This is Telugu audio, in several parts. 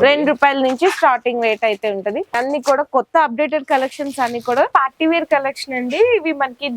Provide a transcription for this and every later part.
రెండు రూపాయల నుంచి స్టార్టింగ్ రేట్ అయితే ఉంటది. అన్ని కూడా కొత్త అప్డేటెడ్ కలెక్షన్స్ అన్ని కూడా పార్టీ వేర్ కలెక్షన్ అండి. ఇవి మనకి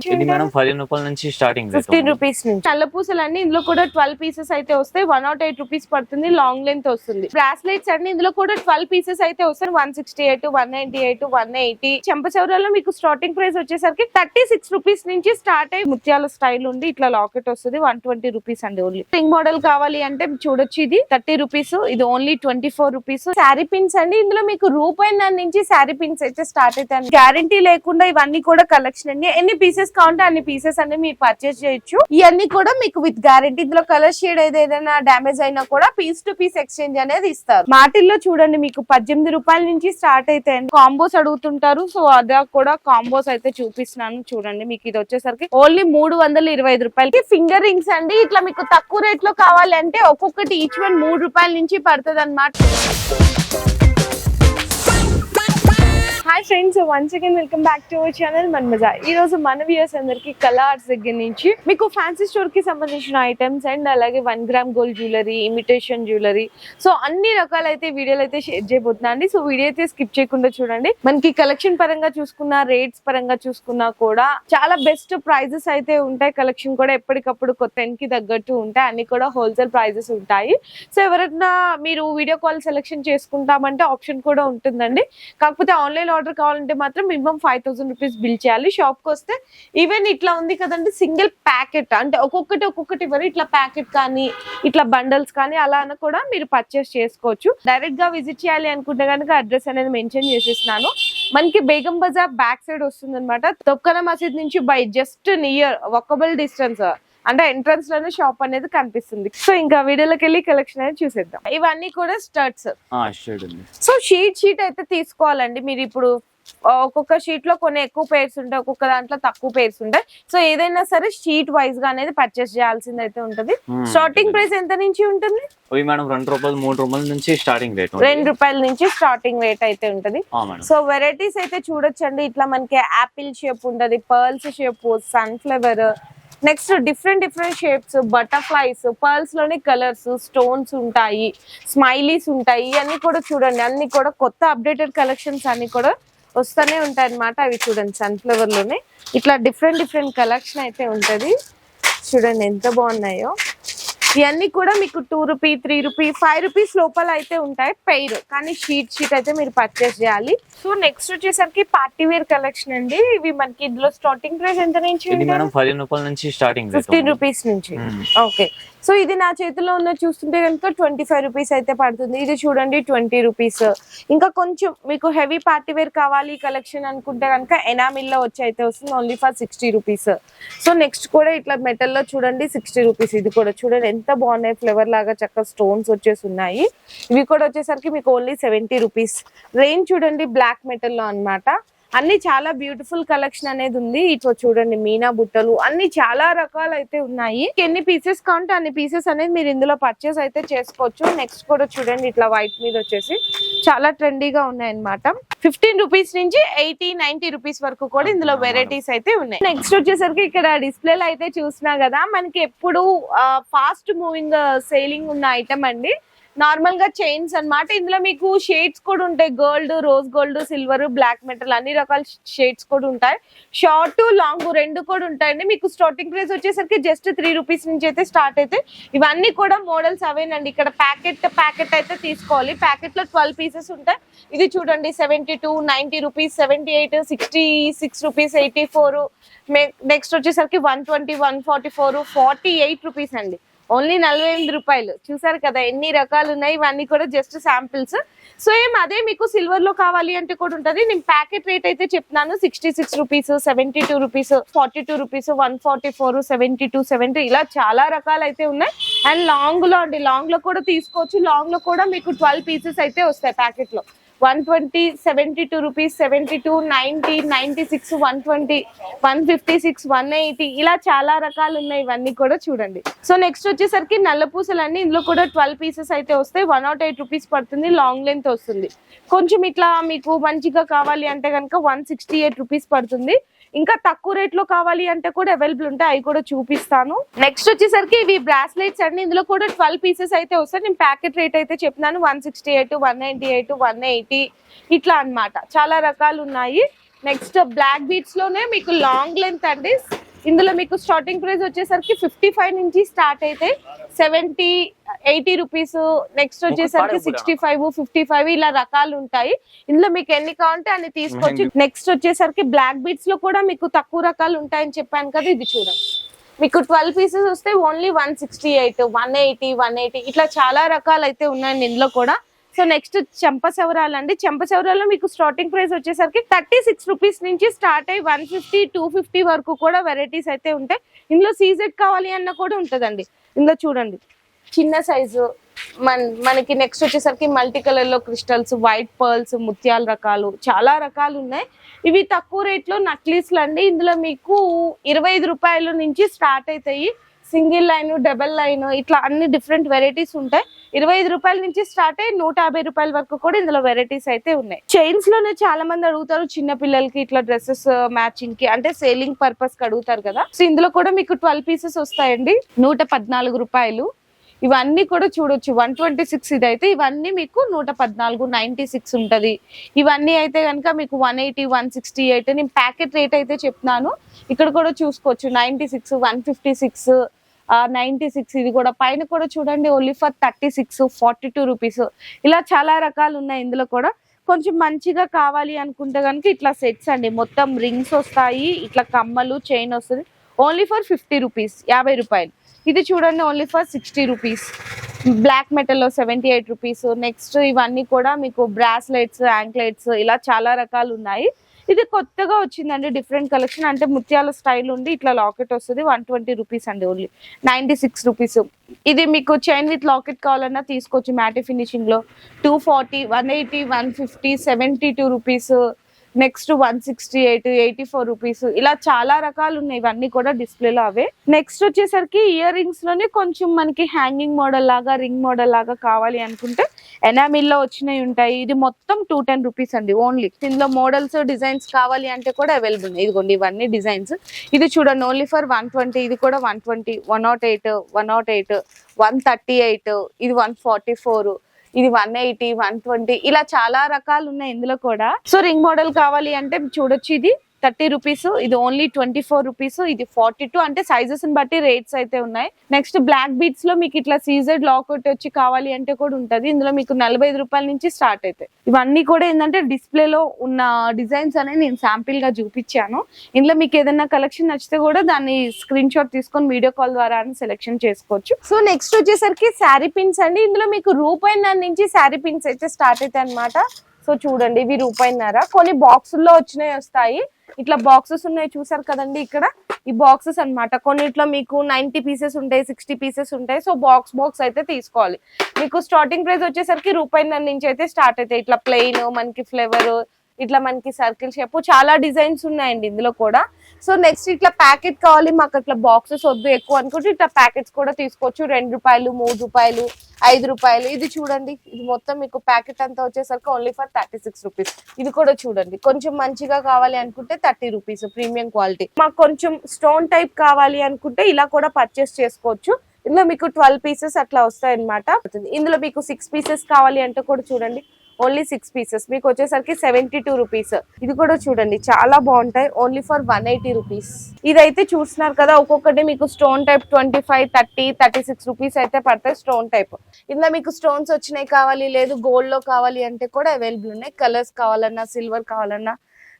రూపాయల నుంచి స్టార్టింగ్ రేట్ ఫిఫ్టీన్ రూపీస్ నుంచి. నల్ల పూసలు అన్ని ఇందులో కూడా ట్వెల్వ్ పీసెస్ అయితే వస్తాయి వన్ నాట్ ఎయిట్ రూపీస్ పడుతుంది లాంగ్ లెంత్ వస్తుంది. బ్రాస్లెట్స్ అన్ని ఇందులో కూడా ట్వెల్వ్ పీసెస్ అయితే వస్తాయి. One sixty eight one ninety eight one eighty చెంపచౌరాలో మీకు స్టార్టింగ్ ప్రైస్ వచ్చేసరికి థర్టీ సిక్స్ రూపీస్ నుంచి స్టార్ట్ అయ్యి ముత్యాల స్టైల్ ఉంది. ఇట్లా లాకెట్ వస్తుంది. వన్ ట్వంటీ రూపీస్ అండి ఓన్లీ. రింగ్ మోడల్ కావాలి అంటే చూడొచ్చు ఇది. థర్టీ రూపీస్ ఇది only twenty four rupees. Sari pins అండి. ఇందులో మీకు రూపాయి నుంచి శారీ పిన్స్ అయితే స్టార్ట్ అవుతాయి గ్యారంటీ లేకుండా ఇవన్నీ కూడా కలెక్షన్ అండి. ఎన్ని పీసెస్ కావాలంటే అన్ని పీసెస్ అన్ని మీరు పర్చేస్ చేయొచ్చు. ఇవన్నీ కూడా మీకు విత్ గ్యారంటీ ఇందులో కలర్ షేడ్ ఏదైనా డ్యామేజ్ అయినా కూడా పీస్ టు పీస్ ఎక్స్చేంజ్ అనేది ఇస్తారు. మాటిల్లో చూడండి మీకు పద్దెనిమిది రూపాయల నుంచి స్టార్ట్ అయితే కాంబోస్ అడుగుతుంటారు. సో అదా కూడా కాంబోస్ అయితే చూపిస్తున్నాను చూడండి. మీకు ఇది వచ్చేసరికి ఓన్లీ మూడు వందల ఇరవై ఐదు రూపాయలకి ఫింగర్ రింగ్స్ అండి. ఇట్లా మీకు తక్కువ రేట్లో కావాలంటే ఒక్కొక్కటి ఈచ్ వన్ మూడు రూపాయల నుంచి పడుతుంది hi friends once again welcome back to our channel Manmaja ఈ రోజు మన వ్యూస్ అందరికి కలర్స్ దగ్గర నుంచి మీకు ఫ్యాన్సీ స్టోర్కి సంబంధించిన ఐటమ్స్ అండ్ అలాగే one gram gold jewellery imitation jewellery so అన్ని రకాలైతే వీడియోలు అయితే షేర్ చేయబోతున్నా అండి. సో వీడియో అయితే స్కిప్ చేయకుండా చూడండి. మనకి కలెక్షన్ పరంగా చూసుకున్నా రేట్స్ పరంగా చూసుకున్నా కూడా చాలా బెస్ట్ ప్రైజెస్ అయితే ఉంటాయి. కలెక్షన్ కూడా ఎప్పటికప్పుడు కొత్త కి తగ్గట్టు ఉంటాయి. అన్ని కూడా హోల్సేల్ ప్రైజెస్ ఉంటాయి. సో ఎవరైనా మీరు వీడియో కాల్ సెలెక్షన్ చేసుకుంటామంటే ఆప్షన్ కూడా ఉంటుందండి. కాకపోతే ఆన్లైన్ ఆర్డర్ కావాలంటే మాత్రం minimum five thousand rupees bill చేయాలి. షాప్కి వస్తే ఈవెన్ ఇట్లా ఉంది కదండి సింగిల్ ప్యాకెట్ అంటే ఒక్కొక్కటి ఒక్కొక్కటి ఇవ్వరు ఇట్లా ప్యాకెట్ కానీ ఇట్లా బండల్స్ కానీ అలా అని కూడా మీరు పర్చేస్ చేసుకోవచ్చు. డైరెక్ట్గా విజిట్ చేయాలి అనుకుంటే కనుక అడ్రస్ అనేది మెన్షన్ చేసేసినాను మనకి బేగం బజార్ బ్యాక్ సైడ్ వస్తుంది అనమాట తొక్కన మసీద్ నుంచి by just near walkable distance అంటే ఎంట్రన్స్లోనే షాప్ అనేది కనిపిస్తుంది. సో ఇంకా వీడియోలోకి వెళ్ళి కలెక్షన్ అనేది చూసేద్దాం. ఇవన్నీ కూడా స్టర్ట్స్ సో షీట్ షీట్ అయితే తీసుకోవాలండి. మీరు ఇప్పుడు ఒక్కొక్క షీట్లో కొన్ని ఎక్కువ పేర్స్ ఉంటాయి ఒక్కొక్క దాంట్లో తక్కువ పేర్స్ ఉంటాయి. సో ఏదైనా సరే షీట్ వైజ్గా అనేది పర్చేస్ చేయాల్సింది అయితే ఉంటది. స్టార్టింగ్ ప్రైస్ ఎంత నుంచి ఉంటుంది? మేడం రెండు రూపాయలు మూడు రూపాయల నుంచి స్టార్టింగ్ రేట్ రెండు రూపాయల నుంచి స్టార్టింగ్ రేట్ అయితే ఉంటది. సో వెరైటీస్ అయితే చూడొచ్చండి. ఇట్లా మనకి యాపిల్ షేప్ ఉంటది pearls shape sunflower next different different shapes butterflies పర్ల్స్లోనే colours stones ఉంటాయి స్మైలీస్ ఉంటాయి ఇవన్నీ కూడా చూడండి. అన్ని కూడా కొత్త అప్డేటెడ్ కలెక్షన్స్ అన్ని కూడా వస్తూనే ఉంటాయి అన్నమాట అవి చూడండి సన్ఫ్లవర్లోనే. ఇట్లా డిఫరెంట్ డిఫరెంట్ కలెక్షన్ అయితే ఉంటుంది. చూడండి ఎంత బాగున్నాయో. ఇవన్నీ కూడా మీకు two rupee three rupee five rupees లోపల అయితే ఉంటాయి పెయిర్ కానీ షీట్ షీట్ అయితే మీరు పర్చేస్ చేయాలి. సో నెక్స్ట్ వచ్చేసరికి పార్టీ వేర్ కలెక్షన్ అండి. ఇవి మనకి ఇందులో స్టార్టింగ్ ప్రైస్ ఎంత నుంచి ఫిఫ్టీన్ రూపీస్ నుంచి. ఓకే సో ఇది నా చేతిలో ఉన్న చూస్తుంటే కనుక ట్వంటీ ఫైవ్ రూపీస్ అయితే పడుతుంది. ఇది చూడండి ట్వంటీ రూపీస్. ఇంకా కొంచెం మీకు హెవీ పార్టీ వేర్ కావాలి కలెక్షన్ అనుకుంటే కనుక ఎనామిల్లో వచ్చి అయితే వస్తుంది only for sixty rupees. So next కూడా ఇట్లా మెటల్లో చూడండి సిక్స్టీ రూపీస్ ఇది కూడా. చూడండి ఎంత బాగున్నాయి ఫ్లేవర్ లాగా చక్కగా స్టోన్స్ వచ్చేసి ఉన్నాయి. ఇవి కూడా వచ్చేసరికి మీకు ఓన్లీ సెవెంటీ రూపీస్. రేంజ్ చూడండి బ్లాక్ మెటల్లో అనమాట అన్ని చాలా బ్యూటిఫుల్ కలెక్షన్ అనేది ఉంది. ఇట్లా చూడండి మీనా బుట్టలు అన్ని చాలా రకాలు అయితే ఉన్నాయి. ఎన్ని పీసెస్ కావాలంటే అన్ని పీసెస్ అనేది మీరు ఇందులో పర్చేస్ అయితే చేసుకోవచ్చు. నెక్స్ట్ కూడా చూడండి ఇట్లా వైట్ మీద వచ్చేసి చాలా ట్రెండీగా ఉన్నాయి అన్నమాట ఫిఫ్టీన్ రూపీస్ నుంచి ఎయిటీ నైన్టీ రూపీస్ వరకు కూడా ఇందులో వెరైటీస్ అయితే ఉన్నాయి. నెక్స్ట్ వచ్చేసరికి ఇక్కడ డిస్ప్లేలో అయితే చూసినా కదా మనకి ఎప్పుడు ఫాస్ట్ మూవింగ్ సేలింగ్ ఉన్న ఐటమ్ అండి. నార్మల్గా చైన్స్ అన్నమాట. ఇందులో మీకు షేడ్స్ కూడా ఉంటాయి. Gold rose gold silver black metal అన్ని రకాల షేడ్స్ కూడా ఉంటాయి. షార్ట్ లాంగ్ రెండు కూడా ఉంటాయండి. మీకు స్టార్టింగ్ ప్రైస్ వచ్చేసరికి జస్ట్ త్రీ రూపీస్ నుంచి అయితే స్టార్ట్ అయితే ఇవన్నీ కూడా మోడల్స్ అవేనండి. ఇక్కడ ప్యాకెట్ ప్యాకెట్ అయితే తీసుకోవాలి. ప్యాకెట్లో ట్వెల్వ్ పీసెస్ ఉంటాయి. ఇది చూడండి seventy two ninety rupees seventy eight sixty six rupees eighty four. Next వచ్చేసరికి one twenty one forty four forty eight rupees అండి. ఓన్లీ నలభై ఎనిమిది రూపాయలు. చూసారు కదా ఎన్ని రకాలు ఉన్నాయి ఇవన్నీ కూడా జస్ట్ శాంపిల్స్ సో ఏం అదే మీకు సిల్వర్లో కావాలి అంటే కూడా ఉంటుంది. నేను ప్యాకెట్ రేట్ అయితే చెప్తున్నాను. Sixty six rupees seventy two rupees forty two rupees one forty four seventy two seventy ఇలా చాలా రకాలు అయితే ఉన్నాయి. అండ్ లాంగ్లో అండి లాంగ్లో కూడా తీసుకోవచ్చు. లాంగ్లో కూడా మీకు ట్వెల్వ్ పీసెస్ అయితే వస్తాయి ప్యాకెట్లో. One twenty seventy two rupees seventy two ninety ninety six one twenty one fifty six one eighty ఇలా చాలా రకాలు ఉన్నాయి ఇవన్నీ కూడా చూడండి. సో నెక్స్ట్ వచ్చేసరికి నల్ల పూసలు అన్ని ఇందులో కూడా ట్వెల్వ్ పీసెస్ అయితే వస్తాయి వన్ నాట్ ఎయిట్ రూపీస్ పడుతుంది లాంగ్ లెంత్ వస్తుంది. కొంచెం ఇట్లా మీకు మంచిగా కావాలి అంటే కనుక వన్ సిక్స్టీ ఎయిట్ రూపీస్ పడుతుంది. ఇంకా తక్కువ రేట్లో కావాలి అంటే కూడా అవైలబుల్ ఉంటాయి. అవి కూడా చూపిస్తాను. నెక్స్ట్ వచ్చేసరికి ఇవి బ్రాస్లెట్స్ అండి. ఇందులో కూడా ట్వెల్వ్ పీసెస్ అయితే వస్తాయి. నేను ప్యాకెట్ రేట్ అయితే చెప్తున్నాను one sixty eight one ninety eight one eighty ఇట్లా అన్నమాట. చాలా రకాలు ఉన్నాయి. నెక్స్ట్ బ్లాక్ బీట్స్లోనే మీకు లాంగ్ లెంత్ అండి. ఇందులో మీకు స్టార్టింగ్ ప్రైస్ వచ్చేసరికి ఫిఫ్టీ ఫైవ్ నుంచి స్టార్ట్ అయితే సెవెంటీ ఎయిటీ రూపీస్ నెక్స్ట్ వచ్చేసరికి సిక్స్టీ ఫైవ్ ఫిఫ్టీ ఫైవ్ ఇలా రకాలు ఉంటాయి. ఇందులో మీకు ఎన్ని కావాలంటే అన్ని తీసుకోవచ్చు నెక్స్ట్ వచ్చేసరికి బ్లాక్ బీట్స్లో కూడా మీకు తక్కువ రకాలు ఉంటాయని చెప్పాను కదా ఇది చూడండి. మీకు ట్వెల్వ్ పీసెస్ వస్తే only one sixty eight one eighty one eighty ఇట్లా చాలా రకాలు అయితే ఉన్నాయండి ఇందులో కూడా. సో నెక్స్ట్ చెంపసవరాలు అండి చెంపసవరాల్లో మీకు స్టార్టింగ్ ప్రైస్ వచ్చేసరికి థర్టీ సిక్స్ రూపీస్ నుంచి స్టార్ట్ అయ్యి వన్ ఫిఫ్టీ టూ ఫిఫ్టీ వరకు కూడా వెరైటీస్ అయితే ఉంటాయి. ఇందులో సీజెడ్ కావాలి అన్న కూడా ఉంటుందండి. ఇందులో చూడండి. చిన్న సైజు మన మనకి నెక్స్ట్ వచ్చేసరికి మల్టీ కలర్లో క్రిస్టల్స్ వైట్ పర్ల్స్ ముత్యాల రకాలు చాలా రకాలు ఉన్నాయి. ఇవి తక్కువ రేట్లో నక్లీస్లు అండి ఇందులో మీకు ఇరవై ఐదు రూపాయల నుంచి స్టార్ట్ అవుతాయి. సింగిల్ లైన్ డబల్ లైన్ ఇట్లా అన్ని డిఫరెంట్ వెరైటీస్ ఉంటాయి. ఇరవై ఐదు రూపాయల నుంచి స్టార్ట్ అయ్యి నూట యాభై రూపాయల వరకు కూడా ఇందులో వెరైటీస్ అయితే ఉన్నాయి. చైన్స్లోనే చాలా మంది అడుగుతారు చిన్న పిల్లలకి ఇట్లా డ్రెస్సెస్ uh, మ్యాచింగ్కి అంటే సేలింగ్ పర్పస్కి అడుగుతారు కదా. సో ఇందులో కూడా మీకు ట్వెల్వ్ పీసెస్ వస్తాయండి. నూట పద్నాలుగు రూపాయలు. ఇవన్నీ కూడా చూడొచ్చు. వన్ ట్వంటీ సిక్స్ ఇది అయితే ఇవన్నీ మీకు నూట పద్నాలుగు నైంటీ సిక్స్ ఉంటుంది. ఇవన్నీ అయితే కనుక మీకు one eighty one sixty eight నేను ప్యాకెట్ రేట్ అయితే చెప్తున్నాను. ఇక్కడ కూడా చూసుకోవచ్చు. Ninety six one fifty six ninety six ఇది కూడా. పైన కూడా చూడండి only for thirty six forty two rupees. ఇలా చాలా రకాలు ఉన్నాయి ఇందులో కూడా. కొంచెం మంచిగా కావాలి అనుకుంటే కనుక ఇట్లా సెట్స్ అండి. మొత్తం రింగ్స్ వస్తాయి ఇట్లా కమ్మలు చైన్ వస్తుంది. ఓన్లీ ఫర్ ఫిఫ్టీ రూపీస్ యాభై రూపాయలు. ఇది చూడండి only for sixty rupees black మెటల్లో seventy eight rupees next ఇవన్నీ కూడా మీకు బ్రాస్లెట్స్ యాంక్లెట్స్ ఇలా చాలా రకాలు ఉన్నాయి. ఇది కొత్తగా వచ్చిందండి డిఫరెంట్ కలెక్షన్ అంటే ముత్యాల స్టైల్ ఉండి ఇట్లా లాకెట్ వస్తుంది వన్ ట్వంటీ రూపీస్ అండి ఓన్లీ నైంటీ సిక్స్ రూపీస్ ఇది మీకు చైన్ విత్ లాకెట్ కావాలన్నా తీసుకోవచ్చు matte ఫినిషింగ్లో two forty one eighty one fifty seventy two rupees next one sixty eight eighty four rupees. ఇలా చాలా రకాలు ఉన్నాయి. ఇవన్నీ కూడా డిస్ప్లేలో అవే. నెక్స్ట్ వచ్చేసరికి ఇయర్ రింగ్స్లోనే కొంచెం మనకి హ్యాంగింగ్ మోడల్ లాగా రింగ్ మోడల్ లాగా కావాలి అనుకుంటే ఎనామిల్లో వచ్చినవి ఉంటాయి. ఇది మొత్తం టూ టెన్ రూపీస్ అండి ఓన్లీ ఇందులో మోడల్స్ డిజైన్స్ కావాలి అంటే కూడా అవైలబుల్ ఉన్నాయి. ఇదిగోండి ఇవన్నీ డిజైన్స్ ఇది చూడండి ఓన్లీ ఫర్ వన్ ట్వంటీ ఇది కూడా one twenty one nought eight one nought eight one thirty eight ఇది వన్ ఫార్టీ ఫోర్ ఇది వన్ ఎయిటీ వన్ ట్వంటీ ఇలా చాలా రకాలు ఉన్నాయి ఇందులో కూడా. సో రింగ్ మోడల్ కావాలి అంటే చూడొచ్చు ఇది. థర్టీ రూపీస్ ఇది ఓన్లీ ట్వంటీ ఫోర్ రూపీస్ ఇది ఫార్టీ టూ. అంటే సైజెస్ బట్టి రేట్స్ అయితే ఉన్నాయి. నెక్స్ట్ బ్లాక్ బీట్స్లో మీకు ఇట్లా సీజెడ్ ఒకటి వచ్చి కావాలి అంటే కూడా ఉంటది. ఇందులో మీకు నలభై ఐదు రూపాయల నుంచి స్టార్ట్ అవుతాయి ఇవన్నీ కూడా ఏంటంటే డిస్ప్లే లో ఉన్న డిజైన్స్ అనేవి నేను శాంపిల్గా చూపించాను. ఇందులో మీకు ఏదైనా కలెక్షన్ నచ్చితే కూడా దాన్ని స్క్రీన్ షాట్ తీసుకొని వీడియో కాల్ ద్వారా సెలెక్షన్ చేసుకోవచ్చు. సో నెక్స్ట్ వచ్చేసరికి శారీ పిన్స్ అండి. ఇందులో మీకు రూపాయి నుంచి శారీ పిన్స్ అయితే స్టార్ట్ అవుతాయి అనమాట సో చూడండి ఇవి రూపాయిన్నర. కొన్ని బాక్సుల్లో వచ్చినాయి వస్తాయి. ఇట్లా బాక్సెస్ ఉన్నాయి చూసారు కదండి ఇక్కడ. ఈ బాక్సెస్ అన్నమాట. కొన్నిట్లో మీకు నైన్టీ పీసెస్ ఉంటాయి సిక్స్టీ పీసెస్ ఉంటాయి. సో బాక్స్ బాక్స్ అయితే తీసుకోవాలి. మీకు స్టార్టింగ్ ప్రైస్ వచ్చేసరికి రూపాయిన్నర నుంచి అయితే స్టార్ట్ అవుతాయి. ఇట్లా ప్లెయిన్ మనకి ఫ్లేవర్ ఇట్లా మనకి సర్కిల్ షేప్ చాలా డిజైన్స్ ఉన్నాయండి ఇందులో కూడా. సో నెక్స్ట్ ఇట్లా ప్యాకెట్ కావాలి మాకు అట్లా బాక్సెస్ వద్దు ఎక్కువ అనుకుంటే ఇట్లా ప్యాకెట్స్ కూడా తీసుకోవచ్చు. రెండు రూపాయలు మూడు రూపాయలు ఐదు రూపాయలు. ఇది చూడండి ఇది మొత్తం మీకు ప్యాకెట్ అంతా వచ్చేసరికి only for thirty six rupees ఇది కూడా చూడండి కొంచెం మంచిగా కావాలి అనుకుంటే థర్టీ రూపీస్ ప్రీమియం క్వాలిటీ మాకు కొంచెం స్టోన్ టైప్ కావాలి అనుకుంటే ఇలా కూడా పర్చేస్ చేసుకోవచ్చు. ఇందులో మీకు ట్వెల్వ్ పీసెస్ అట్లా వస్తాయి అనమాట ఇందులో మీకు సిక్స్ పీసెస్ కావాలి అంటే కూడా చూడండి ఓన్లీ సిక్స్ పీసెస్. మీకు వచ్చేసరికి సెవెంటీ టూ రూపీస్. ఇది కూడా చూడండి చాలా బాగుంటాయి. Only for one eighty rupees. ఇదైతే చూస్తున్నారు కదా ఒక్కొక్కటి మీకు stone type twenty five thirty thirty six rupees అయితే పడతాయి స్టోన్ టైప్. ఇందులో మీకు స్టోన్స్ వచ్చినాయి కావాలి లేదు గోల్డ్లో కావాలి అంటే కూడా అవైలబుల్ ఉన్నాయి. కలర్స్ కావాలన్నా సిల్వర్ కావాలన్నా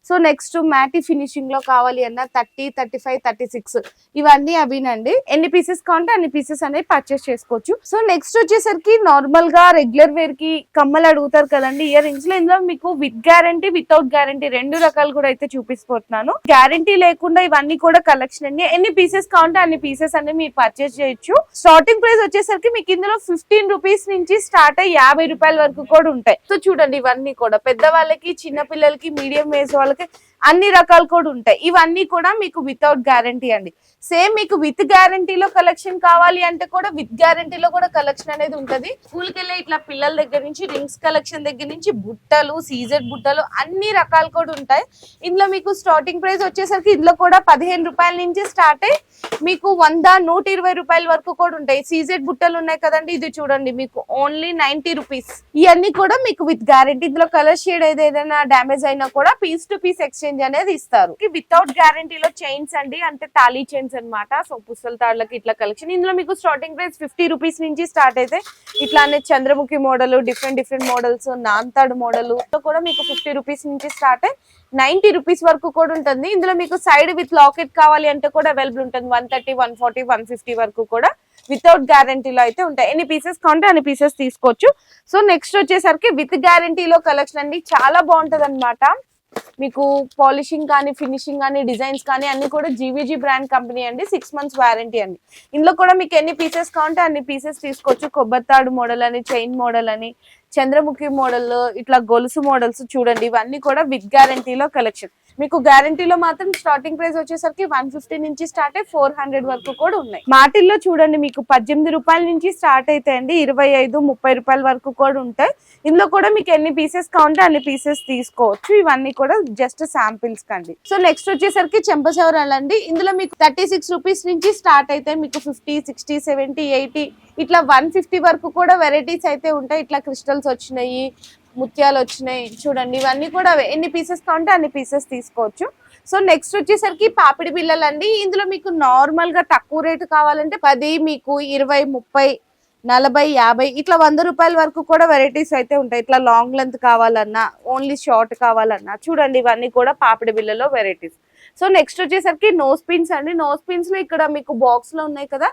సో నెక్స్ట్ మ్యాటి ఫినిషింగ్లో కావాలి అన్న thirty thirty five thirty six ఇవన్నీ అవినండి. ఎన్ని పీసెస్ కావాలంటే అన్ని పీసెస్ అనేవి పర్చేస్ చేసుకోవచ్చు. సో నెక్స్ట్ వచ్చేసరికి నార్మల్గా రెగ్యులర్ వేర్కి కమ్మలు అడుగుతారు కదండి. ఇయర్ రింగ్స్లో ఇందులో మీకు విత్ గ్యారంటీ వితౌట్ గ్యారంటీ రెండు రకాలు కూడా అయితే చూపిస్తున్నాను. గ్యారంటీ లేకుండా ఇవన్నీ కూడా కలెక్షన్ అండి. ఎన్ని పీసెస్ కావాలంటే అన్ని పీసెస్ అనేవి మీరు పర్చేస్ చేయొచ్చు. స్టార్టింగ్ ప్రైస్ వచ్చేసరికి మీకు ఇందులో ఫిఫ్టీన్ రూపీస్ నుంచి స్టార్ట్ అయ్యి యాభై రూపాయల వరకు కూడా ఉంటాయి. సో చూడండి ఇవన్నీ కూడా. పెద్ద వాళ్ళకి చిన్న పిల్లలకి మీడియం ఏజ్ వాళ్ళకి Okay. అన్ని రకాలు కూడా ఉంటాయి. ఇవన్నీ కూడా మీకు వితౌట్ గ్యారంటీ అండి. సేమ్ మీకు విత్ గ్యారంటీలో కలెక్షన్ కావాలి అంటే కూడా విత్ గ్యారంటీలో కూడా కలెక్షన్ అనేది ఉంటుంది. స్కూల్కి వెళ్ళే ఇట్లా పిల్లల దగ్గర నుంచి రింగ్స్ కలెక్షన్ దగ్గర నుంచి బుట్టలు సీజెడ్ బుట్టలు అన్ని రకాలు కూడా ఉంటాయి. ఇందులో మీకు స్టార్టింగ్ ప్రైస్ వచ్చేసరికి ఇందులో కూడా పదిహేను రూపాయల నుంచి స్టార్ట్ అయ్యి మీకు వంద నూట ఇరవై రూపాయల వరకు కూడా ఉంటాయి. సీజెడ్ బుట్టలు ఉన్నాయి కదండి ఇది చూడండి మీకు ఓన్లీ నైన్టీ రూపీస్ ఇవన్నీ కూడా మీకు విత్ గ్యారంటీ ఇందులో కలర్ షేడ్ ఏదైనా డ్యామేజ్ అయినా కూడా పీస్ టు పీస్ ఎక్స్చేంజ్ అనేది ఇస్తారు. వితౌట్ గ్యారంటీలో చైన్స్ అండి అంటే తాళీ చైన్స్ అన్నమాట. సో పుస్తల తాళ్ళకి ఇట్లా కలెక్షన్ ఇందులో మీకు స్టార్టింగ్ ప్రైస్ ఫిఫ్టీ రూపీస్ నుంచి స్టార్ట్ అయితే ఇట్లానే Chandramukhi model different different models నాంతాడు model కూడా మీకు ఫిఫ్టీ రూపీస్ నుంచి స్టార్ట్ అయ్యి నైన్టీ రూపీస్ వరకు కూడా ఉంటుంది. ఇందులో మీకు సైడ్ విత్ లాకెట్ కావాలి అంటే కూడా అవైలబుల్ ఉంటుంది. One thirty one forty one fifty వరకు కూడా వితౌట్ గ్యారంటీలో అయితే ఉంటాయి. ఎన్ని పీసెస్ కావాలంటే అన్ని పీసెస్ తీసుకోవచ్చు. సో నెక్స్ట్ వచ్చేసరికి విత్ గ్యారంటీలో కలెక్షన్ అండి. చాలా బాగుంటది మీకు పాలిషింగ్ కానీ ఫినిషింగ్ కానీ డిజైన్స్ కానీ అన్ని కూడా జీవీజీ బ్రాండ్ కంపెనీ అండి. సిక్స్ మంత్స్ వారంటీ అండి. ఇందులో కూడా మీకు ఎన్ని పీసెస్ కావాలంటే అన్ని పీసెస్ తీసుకోవచ్చు. కొబ్బరితాడు మోడల్ అని చైన్ మోడల్ అని చంద్రముఖి మోడల్ ఇట్లా గొలుసు మోడల్స్ చూడండి. ఇవన్నీ కూడా విత్ గ్యారంటీలో కలెక్షన్ మీకు గ్యారంటీలో మాత్రం స్టార్టింగ్ ప్రైస్ వచ్చేసరికి వన్ ఫిఫ్టీ నుంచి స్టార్ట్ అయ్యి ఫోర్ హండ్రెడ్ వరకు కూడా ఉన్నాయి. మాటిల్లో చూడండి మీకు పద్దెనిమిది రూపాయల నుంచి స్టార్ట్ అవుతాయండి ఇరవై ఐదు ముప్పై రూపాయల వరకు కూడా ఉంటాయి. ఇందులో కూడా మీకు ఎన్ని పీసెస్ కావాలంటే అన్ని పీసెస్ తీసుకోవచ్చు. ఇవన్నీ కూడా జస్ట్ శాంపిల్స్ కండి. సో నెక్స్ట్ వచ్చేసరికి చెంపసవరాలు అండి. ఇందులో మీకు థర్టీ సిక్స్ రూపీస్ నుంచి స్టార్ట్ అయితే మీకు ఫిఫ్టీ సిక్స్టీ సెవెంటీ ఎయిటీ ఇట్లా వన్ ఫిఫ్టీ వరకు కూడా వెరైటీస్ అయితే ఉంటాయి. ఇట్లా క్రిస్టల్స్ వచ్చినాయి ముత్యాలు వచ్చినాయి చూడండి ఇవన్నీ కూడా ఎన్ని పీసెస్ కావాలంటే అన్ని పీసెస్ తీసుకోవచ్చు. సో నెక్స్ట్ వచ్చేసరికి పాపిడి బిళ్ళలు అండి ఇందులో మీకు నార్మల్గా తక్కువ రేటు కావాలంటే పది మీకు ఇరవై ముప్పై నలభై యాభై ఇట్లా వంద రూపాయల వరకు కూడా వెరైటీస్ అయితే ఉంటాయి. ఇట్లా లాంగ్ లెంత్ కావాలన్నా ఓన్లీ షార్ట్ కావాలన్నా చూడండి ఇవన్నీ కూడా పాపిడి బిళ్ళలో వెరైటీస్ సో నెక్స్ట్ వచ్చేసరికి నోస్ పిన్స్ అండి. నోస్ పిన్స్లో ఇక్కడ మీకు బాక్స్లో ఉన్నాయి కదా.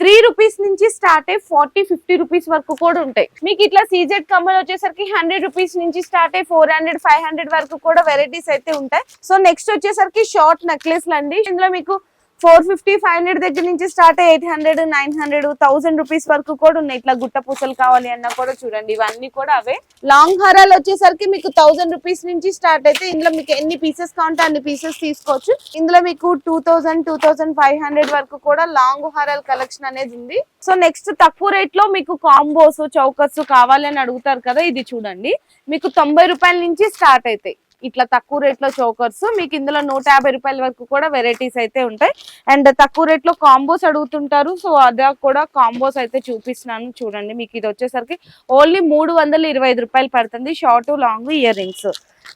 త్రీ రూపీస్ నుంచి స్టార్ట్ అయ్యి ఫార్టీ ఫిఫ్టీ రూపీస్ వరకు కూడా ఉంటాయి. మీకు ఇట్లా సీజెడ్ కమ్మలు వచ్చేసరికి హండ్రెడ్ రూపీస్ నుంచి స్టార్ట్ అయ్యి ఫోర్ హండ్రెడ్ ఫైవ్ హండ్రెడ్ వరకు కూడా వెరైటీస్ అయితే ఉంటాయి. సో నెక్స్ట్ వచ్చేసరికి షార్ట్ నెక్లెస్లు అండి. ఇందులో మీకు ఫోర్ ఫిఫ్టీ ఫైవ్ హండ్రెడ్ దగ్గర నుంచి start eight hundred nine hundred thousand rupees వరకు కూడా ఉన్నాయి. ఇట్లా గుట్ట పూసలు కావాలి అన్న కూడా చూడండి ఇవన్నీ కూడా అవే. లాంగ్ హారాలు వచ్చేసరికి మీకు థౌసండ్ రూపీస్ నుంచి స్టార్ట్ అయితే ఇందులో మీకు ఎన్ని పీసెస్ కావాలంటే అన్ని పీసెస్ తీసుకోవచ్చు. ఇందులో మీకు two thousand two thousand five hundred వరకు కూడా లాంగ్ హారాల కలెక్షన్ అనేది ఉంది. సో నెక్స్ట్ తక్కువ రేట్లో మీకు కాంబోస్ చౌకస్ కావాలి అని అడుగుతారు కదా ఇది చూడండి. మీకు తొంభై రూపాయల నుంచి స్టార్ట్ అవుతాయి ఇట్లా తక్కువ రేట్లో చోకర్స్ మీకు ఇందులో నూట యాభై రూపాయల వరకు కూడా వెరైటీస్ అయితే ఉంటాయి. అండ్ తక్కువ రేట్లో కాంబోస్ అడుగుతుంటారు. సో అదే కూడా కాంబోస్ అయితే చూపిస్తున్నాను చూడండి. మీకు ఇది వచ్చేసరికి ఓన్లీ మూడు ఇరవై ఐదు రూపాయలు పడుతుంది. Short long ear rings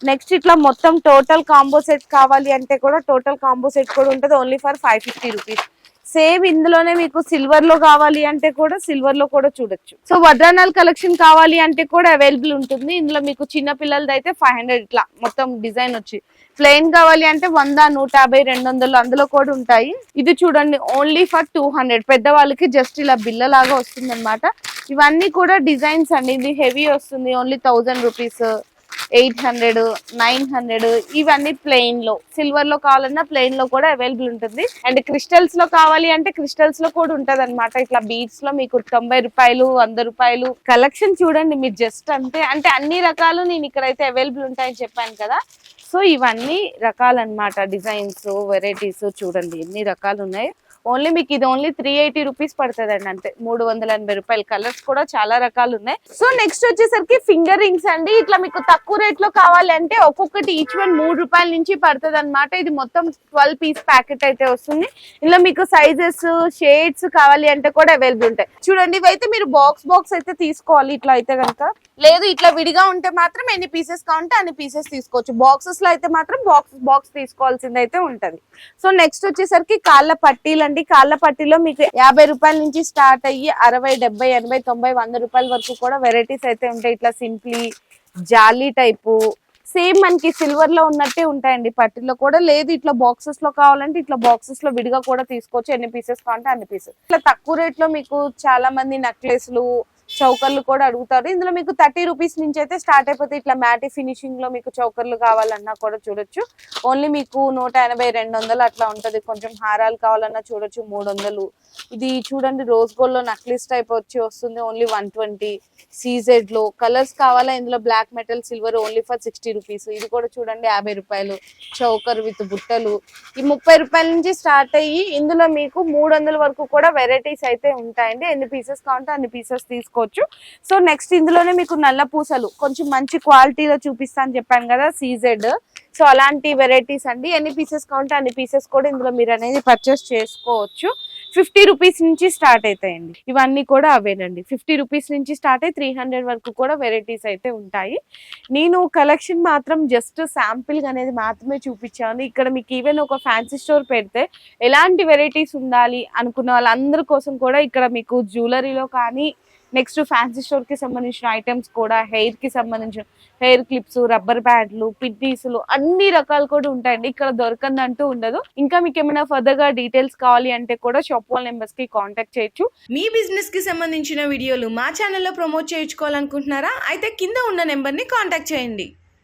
next ఇట్లా మొత్తం టోటల్ కాంబో సెట్ కావాలి అంటే కూడా టోటల్ కాంబో సెట్ కూడా ఉంటుంది. Only for five fifty rupees same ఇందులోనే మీకు సిల్వర్లో కావాలి అంటే కూడా సిల్వర్లో కూడా చూడొచ్చు. సో వడ్రానాల్ కలెక్షన్ కావాలి అంటే కూడా అవైలబుల్ ఉంటుంది. ఇందులో మీకు చిన్న పిల్లలది అయితే ఫైవ్ హండ్రెడ్ ఇట్లా మొత్తం డిజైన్ వచ్చి. ప్లెయిన్ కావాలి అంటే వంద నూట యాభై రెండు వందలు అందులో కూడా ఉంటాయి. ఇది చూడండి ఓన్లీ ఫర్ టూ హండ్రెడ్ పెద్దవాళ్ళకి జస్ట్ ఇలా బిల్లలాగా వస్తుంది అనమాట ఇవన్నీ కూడా డిజైన్స్ అండి. ఇది హెవీ వస్తుంది only thousand rupees eight hundred nine hundred ఇవన్నీ ప్లెయిన్లో సిల్వర్లో కావాలన్నా ప్లెయిన్లో కూడా అవైలబుల్ ఉంటుంది. అండ్ క్రిస్టల్స్లో కావాలి అంటే క్రిస్టల్స్లో కూడా ఉంటది అనమాట ఇట్లా బీడ్స్లో మీకు తొంభై రూపాయలు వంద రూపాయలు కలెక్షన్ చూడండి మీరు జస్ట్ అంతే అంటే అన్ని రకాలు నేను ఇక్కడైతే అవైలబుల్ ఉంటాయని చెప్పాను కదా. సో ఇవన్నీ రకాలన్నమాట. డిజైన్స్ వెరైటీస్ చూడండి ఎన్ని రకాలు ఉన్నాయి ఓన్లీ మీకు ఇది ఓన్లీ త్రీ ఎయిటీ రూపీస్ పడుతుంది అండి అంతే. మూడు వందల ఎనభై రూపాయలు. కలర్స్ కూడా చాలా రకాలు ఉన్నాయి. సో నెక్స్ట్ వచ్చేసరికి ఫింగర్ రింగ్స్ అండి. ఇట్లా మీకు తక్కువ రేట్లో కావాలి అంటే ఒక్కొక్కటి ఈచ్ వన్ మూడు రూపాయల నుంచి పడుతుంది అనమాట ఇది మొత్తం ట్వెల్వ్ పీస్ ప్యాకెట్ అయితే వస్తుంది. ఇందులో మీకు సైజెస్ షేడ్స్ కావాలి అంటే కూడా అవైలబుల్ ఉంటాయి. చూడండి ఇవైతే మీరు బాక్స్ బాక్స్ అయితే తీసుకోవాలి. ఇట్లా అయితే కనుక. లేదు ఇట్లా విడిగా ఉంటే మాత్రం ఎన్ని పీసెస్ కావాలంటే అన్ని పీసెస్ తీసుకోవచ్చు. బాక్సెస్లో అయితే మాత్రం బాక్స్ బాక్స్ తీసుకోవాల్సింది అయితే ఉంటది. సో నెక్స్ట్ వచ్చేసరికి కాళ్ళ పట్టీలు అండి కాళ్ళ పట్టిలో మీకు యాభై రూపాయల నుంచి స్టార్ట్ అయ్యి అరవై డెబ్బై ఎనభై తొంభై వంద రూపాయల వరకు కూడా వెరైటీస్ అయితే ఉంటాయి. ఇట్లా సింప్లీ జాలీ టైపు. సేమ్ మనకి సిల్వర్లో ఉన్నట్టే ఉంటాయండి పట్టిలో కూడా. లేదు ఇట్లా బాక్సెస్లో కావాలంటే ఇట్లా బాక్సెస్లో విడిగా కూడా తీసుకోవచ్చు. ఎన్ని పీసెస్ కావాలంటే అన్ని పీసెస్ ఇట్లా తక్కువ రేట్లో మీకు చాలా మంది నెక్లెస్లు చౌకర్లు కూడా అడుగుతారు. ఇందులో మీకు థర్టీ రూపీస్ నుంచి అయితే స్టార్ట్ అయిపోతే ఇట్లా మ్యాటి ఫినిషింగ్లో మీకు చౌకర్లు కావాలన్నా కూడా చూడొచ్చు. ఓన్లీ మీకు నూట ఎనభై రెండు వందలు అట్లా ఉంటుంది. కొంచెం హారాలు కావాలన్నా చూడొచ్చు. మూడు వందలు. ఇది చూడండి రోజ్ గోల్డ్లో నక్లిస్ టైప్ వచ్చి వస్తుంది. ఓన్లీ వన్ ట్వంటీ సీజెడ్లో. కలర్స్ కావాలా? ఇందులో black metal silver only for sixty rupees. ఇది కూడా చూడండి యాభై రూపాయలు. చౌకర్ విత్ బుట్టలు. ఈ ముప్పై రూపాయల నుంచి స్టార్ట్ అయ్యి ఇందులో మీకు మూడు వందల వరకు కూడా వెరైటీస్ అయితే ఉంటాయండి. ఎన్ని పీసెస్ కావాలంటే అన్ని పీసెస్ తీసుకోవచ్చు. సో నెక్స్ట్ ఇందులోనే మీకు నల్ల పూసలు కొంచెం మంచి క్వాలిటీలో చూపిస్తా అని చెప్పాను కదా సీజెడ్ సో అలాంటి వెరైటీస్ అండి. ఎన్ని పీసెస్ కావాలంటే అన్ని పీసెస్ కూడా ఇందులో మీరు అనేది పర్చేస్ చేసుకోవచ్చు. ఫిఫ్టీ రూపీస్ నుంచి స్టార్ట్ అవుతాయండి ఇవన్నీ కూడా అవేనండి. ఫిఫ్టీ రూపీస్ నుంచి స్టార్ట్ అయ్యి త్రీ హండ్రెడ్ వరకు కూడా వెరైటీస్ అయితే ఉంటాయి. నేను కలెక్షన్ మాత్రం జస్ట్ శాంపిల్గా అనేది మాత్రమే చూపించాను. ఇక్కడ మీకు ఈవెన్ ఒక ఫ్యాన్సీ స్టోర్ పెడితే ఎలాంటి వెరైటీస్ ఉండాలి అనుకున్న వాళ్ళందరి కోసం కూడా ఇక్కడ మీకు జ్యువెలరీలో కానీ నెక్స్ట్ ఫ్యాన్సీ స్టోర్కి సంబంధించిన ఐటమ్స్ కూడా హెయిర్కి సంబంధించిన హెయిర్ క్లిప్స్ రబ్బర్ బ్యాండ్లు పిన్నీసులు అన్ని రకాలు కూడా ఉంటాయండి. ఇక్కడ దొరకందంటూ ఉండదు. ఇంకా మీకు ఏమైనా ఫర్దర్గా డీటెయిల్స్ కావాలి అంటే కూడా షాప్ వాల్ నెంబర్స్కి కాంటాక్ట్ చేయొచ్చు. మీ బిజినెస్కి సంబంధించిన వీడియోలు మా ఛానల్లో ప్రమోట్ చేయించుకోవాలనుకుంటున్నారా? అయితే కింద ఉన్న నెంబర్ని కాంటాక్ట్ చేయండి.